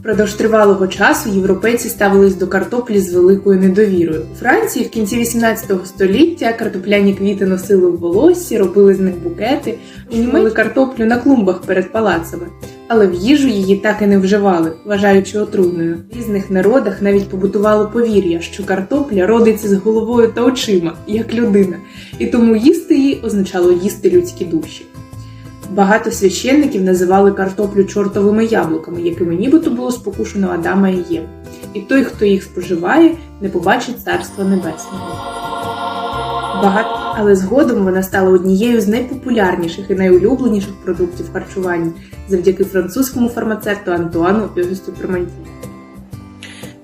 Впродовж тривалого часу європейці ставились до картоплі з великою недовірою. У Франції в кінці 18 століття картопляні квіти носили в волоссі, робили з них букети, унімали картоплю на клумбах перед палацами. Але в їжу її так і не вживали, вважаючи отруйною. В різних народах навіть побутувало повір'я, що картопля родиться з головою та очима, як людина, і тому їсти її означало їсти людські душі. Багато священників називали картоплю чортовими яблуками, якими нібито було спокушено Адама і Єву. І той, хто їх споживає, не побачить царства небесного. Багато, але згодом вона стала однією з найпопулярніших і найулюбленіших продуктів харчування завдяки французькому фармацевту Антуану Огюсту Перманті.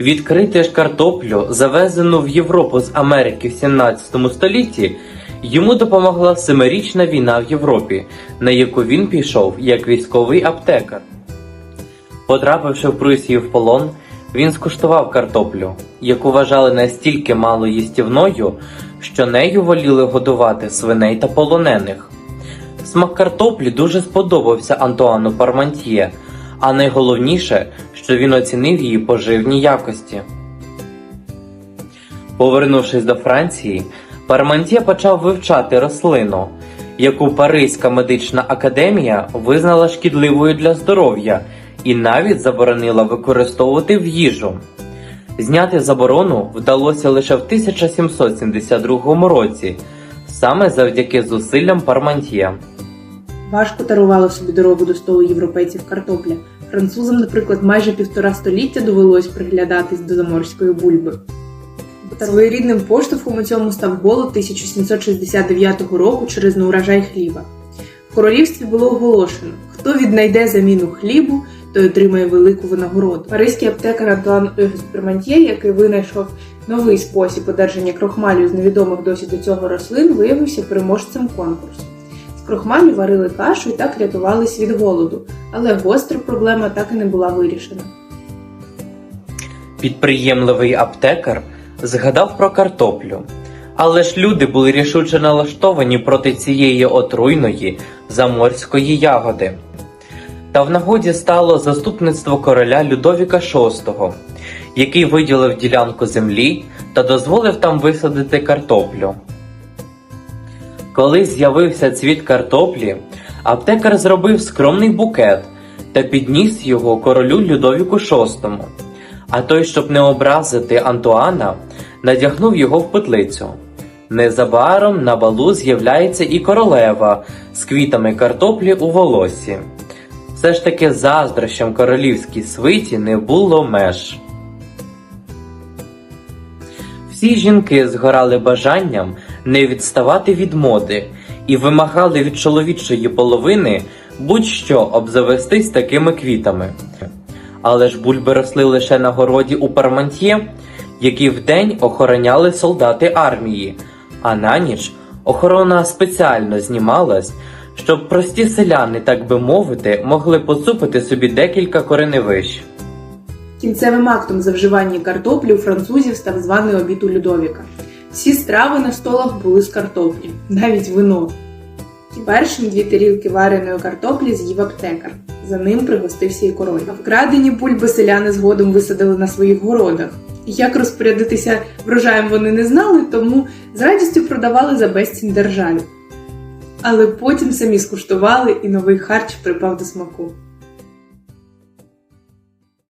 Відкрити ж картоплю, завезену в Європу з Америки в 17 столітті, йому допомогла семирічна війна в Європі, на яку він пішов як військовий аптекар. Потрапивши в Прусію в полон, він скуштував картоплю, яку вважали настільки мало їстівною, що нею воліли годувати свиней та полонених. Смак картоплі дуже сподобався Антуану Пармантьє, а найголовніше, що він оцінив її поживні якості. Повернувшись до Франції, Пармантьє почав вивчати рослину, яку Паризька медична академія визнала шкідливою для здоров'я і навіть заборонила використовувати в їжу. Зняти заборону вдалося лише в 1772 році, саме завдяки зусиллям Пармантьє. Важко тарувало собі дорогу до столу європейців картопля. Французам, наприклад, майже півтора століття довелось приглядатись до заморської бульби. Своєрідним поштовхом у цьому став голод 1769 року через неурожай хліба. В королівстві було оголошено: хто віднайде заміну хлібу, той отримає велику винагороду. Паризький аптекар Антуан Огюст Пермантьє, який винайшов новий спосіб одержання крохмалю з невідомих досі до цього рослин, виявився переможцем конкурсу. З крохмалю варили кашу і так рятувались від голоду, але гостра проблема так і не була вирішена. Підприємливий аптекар згадав про картоплю. Але ж люди були рішуче налаштовані проти цієї отруйної заморської ягоди. Та в нагоді стало заступництво короля Людовіка VI, який виділив ділянку землі та дозволив там висадити картоплю. Коли з'явився цвіт картоплі, аптекар зробив скромний букет та підніс його королю Людовіку VI. А той, щоб не образити Антуана, надягнув його в петлицю. Незабаром на балу з'являється і королева з квітами картоплі у волосі. Все ж таки заздрощам королівській свиті не було меж. Всі жінки згорали бажанням не відставати від моди і вимагали від чоловічої половини будь-що обзавестись такими квітами. Але ж бульби росли лише на городі у Пармантьє, які вдень охороняли солдати армії, а на ніч охорона спеціально знімалась, щоб прості селяни, так би мовити, могли поцупити собі декілька кореневищ. Кінцевим актом за вживання картоплі у французів став званий обід у Людовіка. Всі страви на столах були з картоплі, навіть вино. І Першим дві тарілки вареної картоплі з'їв аптекар. За ним пригостився і король. А вкрадені бульби селяни згодом висадили на своїх городах. Як розпорядитися врожаєм вони не знали, тому з радістю продавали за безцінь державі. Але потім самі скуштували, і новий харч припав до смаку.